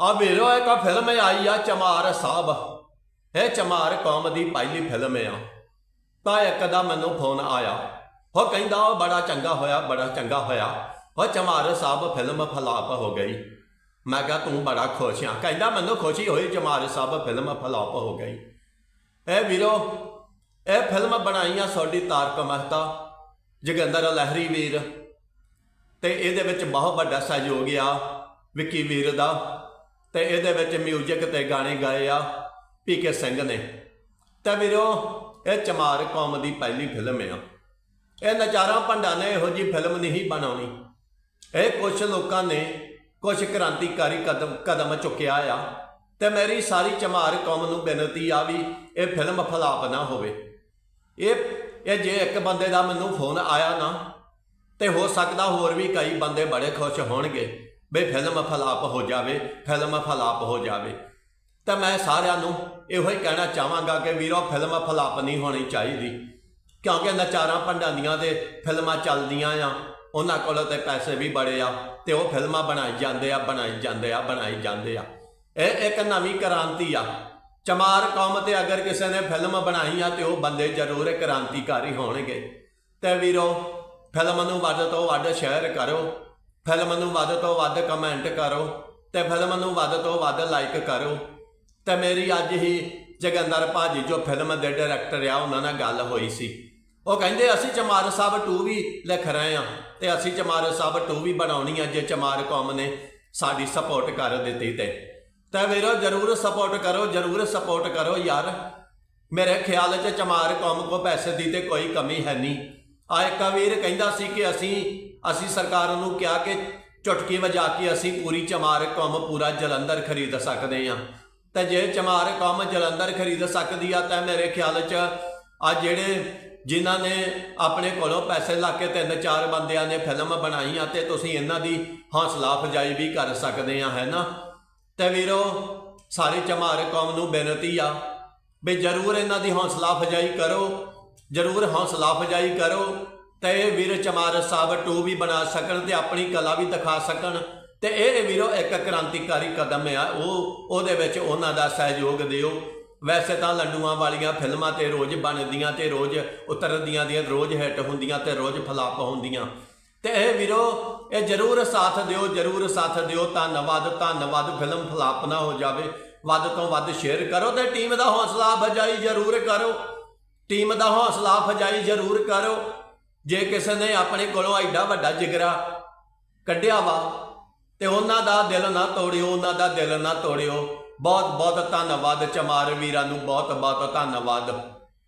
ਆ ਵੀਰੋ, ਇੱਕ ਫਿਲਮ ਆਈ ਆ, ਚਮਾਰ ਸਾਹਿਬ। ਇਹ ਚਮਾਰ ਕੌਮ ਦੀ ਪਹਿਲੀ ਫਿਲਮ ਆ। ਤਾਂ ਇੱਕ ਦਾ ਮੈਨੂੰ ਫੋਨ ਆਇਆ। ਉਹ ਕਹਿੰਦਾ, ਉਹ ਬੜਾ ਚੰਗਾ ਹੋਇਆ, ਬੜਾ ਚੰਗਾ ਹੋਇਆ। ਉਹ ਚਮਾਰ ਸਾਹਿਬ ਫਿਲਮ ਫਲਾਪ ਹੋ ਗਈ। ਮੈਂ ਕਿਹਾ, ਤੂੰ ਬੜਾ ਖੁਸ਼ ਆ। ਕਹਿੰਦਾ, ਮੈਨੂੰ ਖੁਸ਼ੀ ਹੋਈ, ਚਮਾਰ ਸਾਹਿਬ ਫਿਲਮ ਫਲਾਪ ਹੋ ਗਈ। ਇਹ ਵੀਰੋ, ਇਹ ਫਿਲਮ ਬਣਾਈ ਆ ਸਾਡੀ ਤਾਰਕ ਮਹਿਤਾ, ਜਗਿੰਦਰ ਲਹਿਰੀ ਵੀਰ। ਤੇ ਇਹਦੇ ਵਿੱਚ ਬਹੁਤ ਵੱਡਾ ਸਹਿਯੋਗ ਆ, ਵਿੱਕੀ ਵੀਰ ਦਾ। ਤੇ ਇਹਦੇ ਵਿੱਚ ਮਿਊਜ਼ਿਕ ਤੇ ਗਾਣੇ ਗਾਏ ਆ ਪੀ ਕੇ ਸਿੰਘ ਨੇ। ਤੇ ਵੀਰੋ, ਇਹ ਚਮਾਰ ਕੌਮ ਦੀ ਪਹਿਲੀ ਫਿਲਮ ਆ। ਇਹ ਨਚਾਰਾਂ ਭੰਡਾਂ ਨੇ ਇਹੋ ਜੀ ਫਿਲਮ ਨਹੀਂ ਬਣਾਉਣੀ। ਇਹ ਕੁਝ ਲੋਕਾਂ ਨੇ ਕੁਝ ਕ੍ਰਾਂਤੀਕਾਰੀ ਕਦਮ ਕਦਮ ਚੁੱਕਿਆ ਆ। ਤੇ ਮੇਰੀ ਸਾਰੀ ਚਮਾਰ ਕੌਮ ਨੂੰ ਬੇਨਤੀ ਆ ਵੀ ਇਹ ਫਿਲਮ ਫਲਾਪ ਨਾ ਹੋਵੇ। ਇਹ ਇਹ ਜੇ ਇੱਕ ਬੰਦੇ ਦਾ ਮੈਨੂੰ ਫੋਨ ਆਇਆ ਨਾ, ਤੇ ਹੋ ਸਕਦਾ ਹੋਰ ਵੀ ਕਈ ਬੰਦੇ ਬੜੇ ਖੁਸ਼ ਹੋਣਗੇ। ਵੀ ਫਿਲਮ ਫਲਾਪ ਹੋ ਜਾਵੇ, ਫਿਲਮ ਫਲਾਪ ਹੋ ਜਾਵੇ। ਤਾਂ ਮੈਂ ਸਾਰਿਆਂ ਨੂੰ ਇਹੋ ਹੀ ਕਹਿਣਾ ਚਾਹਾਂਗਾ ਕਿ ਵੀਰੋ, ਫਿਲਮ ਫਲਾਪ ਨਹੀਂ ਹੋਣੀ ਚਾਹੀਦੀ। ਕਿਉਂਕਿ ਨਚਾਰਾਂ ਭੰਡਾਂ ਦੀਆਂ ਤੇ ਫਿਲਮਾਂ ਚੱਲਦੀਆਂ ਆ, ਉਹਨਾਂ ਕੋਲ ਤੇ ਪੈਸੇ ਵੀ ਬੜੇ ਆ, ਤੇ ਉਹ ਫਿਲਮਾਂ ਬਣਾਈ ਜਾਂਦੇ ਆ, ਬਣਾਈ ਜਾਂਦੇ ਆ, ਬਣਾਈ ਜਾਂਦੇ ਆ। ਇਹ ਇੱਕ ਨਵੀਂ ਕ੍ਰਾਂਤੀ ਆ। ਚਮਾਰ ਕੌਮ ਤੇ ਅਗਰ ਕਿਸੇ ਨੇ ਫਿਲਮ ਬਣਾਈ ਆ, ਤੇ ਉਹ ਬੰਦੇ ਜ਼ਰੂਰ ਕ੍ਰਾਂਤੀਕਾਰੀ ਹੋਣਗੇ। ਤੇ ਵੀਰੋ, ਫਿਲਮ ਨੂੰ ਵੱਧ ਤੋਂ ਵੱਧ ਸ਼ੇਅਰ ਕਰੋ। ਫਿਲਮ ਨੂੰ ਵੱਧ ਤੋਂ ਵੱਧ ਕਮੈਂਟ ਕਰੋ ਤੇ ਫਿਲਮ ਨੂੰ ਵੱਧ ਤੋਂ ਵੱਧ ਲਾਈਕ ਕਰੋ। ਤੇ ਮੇਰੀ ਅੱਜ ਹੀ ਜਗੰਦਰ ਭਾਜੀ ਜੋ ਫਿਲਮ ਦੇ ਡਾਇਰੈਕਟਰ ਆ, ਉਹਨਾਂ ਨਾਲ ਗੱਲ ਹੋਈ ਸੀ। ਉਹ ਕਹਿੰਦੇ, ਅਸੀਂ ਚਮਾਰ ਸਾਹਿਬ 2 ਵੀ ਲਿਖ ਰਹੇ ਆ ਤੇ ਅਸੀਂ ਚਮਾਰ ਸਾਹਿਬ 2 ਵੀ ਬਣਾਉਣੀ ਆ ਜੇ ਚਮਾਰ ਕੌਮ ਨੇ ਸਾਡੀ ਸਪੋਰਟ ਕਰ ਦਿੱਤੀ ਤੇ। ਤਾਂ ਵੀਰੋ, ਜਰੂਰ ਸਪੋਰਟ ਕਰੋ, ਜਰੂਰ ਸਪੋਰਟ ਕਰੋ ਯਾਰ। ਮੇਰੇ ਖਿਆਲ 'ਚ ਚਮਾਰ ਕੌਮ ਕੋ ਪੈਸੇ ਦੀ ਤੇ ਕੋਈ ਕਮੀ ਹੈ ਨਹੀਂ। ਆ ਵੀਰ ਕਹਿੰਦਾ ਸੀ ਕਿ ਅਸੀਂ ਅਸੀਂ ਸਰਕਾਰ ਨੂੰ ਕਿਹਾ ਕਿ ਚੁਟਕੀ ਵਜਾ ਕੇ ਅਸੀਂ ਪੂਰੀ ਚਮਾਰ ਕੌਮ ਪੂਰਾ ਜਲੰਧਰ ਖਰੀਦ ਸਕਦੇ ਆ ਤੇ ਜੇ ਚਮਾਰ ਕੌਮ ਜਲੰਧਰ ਖਰੀਦ ਸਕਦੀ ਆ, ਤਾਂ ਮੇਰੇ ਖਿਆਲ 'ਚ ਆ ਜਿਹੜੇ ਜਿਨ੍ਹਾਂ ਨੇ ਆਪਣੇ ਕੋਲੋਂ ਪੈਸੇ ਲਾ ਕੇ ਤਿੰਨ ਚਾਰ ਬੰਦਿਆਂ ਨੇ ਫਿਲਮ ਬਣਾਈ ਆ, ਤੇ ਤੁਸੀਂ ਇਹਨਾਂ ਦੀ ਹੌਸਲਾ ਅਫਜ਼ਾਈ ਵੀ ਕਰ ਸਕਦੇ ਆ, ਹੈ ਨਾ? ਤੇ ਵੀਰੋ, ਸਾਰੇ ਚਮਾਰ ਕੌਮ ਨੂੰ ਬੇਨਤੀ ਆ ਵੀ ਜਰੂਰ ਇਹਨਾਂ ਦੀ ਹੌਸਲਾ ਅਫਜ਼ਾਈ ਕਰੋ। ਜਰੂਰ ਹੌਸਲਾ ਅਫਜ਼ਾਈ ਕਰੋ, ਤੇ ਇਹ ਵੀਰ ਚਮਾਰ ਸਾਹਿਬ 2 ਵੀ ਬਣਾ ਸਕਣ ਤੇ ਆਪਣੀ ਕਲਾ ਵੀ ਦਿਖਾ ਸਕਣ। ਤੇ ਇਹ ਵੀਰੋ ਇੱਕ ਕ੍ਰਾਂਤੀਕਾਰੀ ਕਦਮ ਆ, ਉਹ, ਉਹਦੇ ਵਿੱਚ ਉਹਨਾਂ ਦਾ ਸਹਿਯੋਗ ਦਿਓ। ਵੈਸੇ ਤਾਂ ਲੰਡੂਆਂ ਵਾਲੀਆਂ ਫਿਲਮਾਂ ਤੇ ਰੋਜ਼ ਬਣਦੀਆਂ ਤੇ ਰੋਜ਼ ਉਤਰਦੀਆਂ ਦੀਆਂ, ਰੋਜ਼ ਹਿੱਟ ਹੁੰਦੀਆਂ ਤੇ ਰੋਜ਼ ਫਲਾਪ ਹੁੰਦੀਆਂ। ਤੇ ਇਹ ਵੀਰੋ, ਇਹ ਜਰੂਰ ਸਾਥ ਦਿਓ, ਜਰੂਰ ਸਾਥ ਦਿਓ, ਧੰਨਵਾਦ ਧੰਨਵਾਦ, ਫਿਲਮ ਫਲਾਪ ਨਾ ਹੋ ਜਾਵੇ। ਵੱਧ ਤੋਂ ਵੱਧ ਸ਼ੇਅਰ ਕਰੋ ਤੇ ਟੀਮ ਦਾ ਹੌਸਲਾ ਅਫਜ਼ਾਈ ਜਰੂਰ ਕਰੋ। ਟੀਮ ਦਾ ਹੌਸਲਾ ਅਫਜ਼ਾਈ ਜਰੂਰ ਕਰੋ। ਜੇ ਕਿਸੇ ਨੇ ਆਪਣੇ ਕੋਲੋਂ ਐਡਾ ਵੱਡਾ ਜਿਗਰਾ ਕੱਢਿਆ ਵਾ, ਤੇ ਉਹਨਾਂ ਦਾ ਦਿਲ ਨਾ ਤੋੜਿਓ, ਉਹਨਾਂ ਦਾ ਦਿਲ ਨਾ ਤੋੜਿਓ। ਬਹੁਤ ਬਹੁਤ ਧੰਨਵਾਦ ਚਮਾਰ ਵੀਰਾਂ ਨੂੰ ਬਹੁਤ ਬਹੁਤ ਧੰਨਵਾਦ।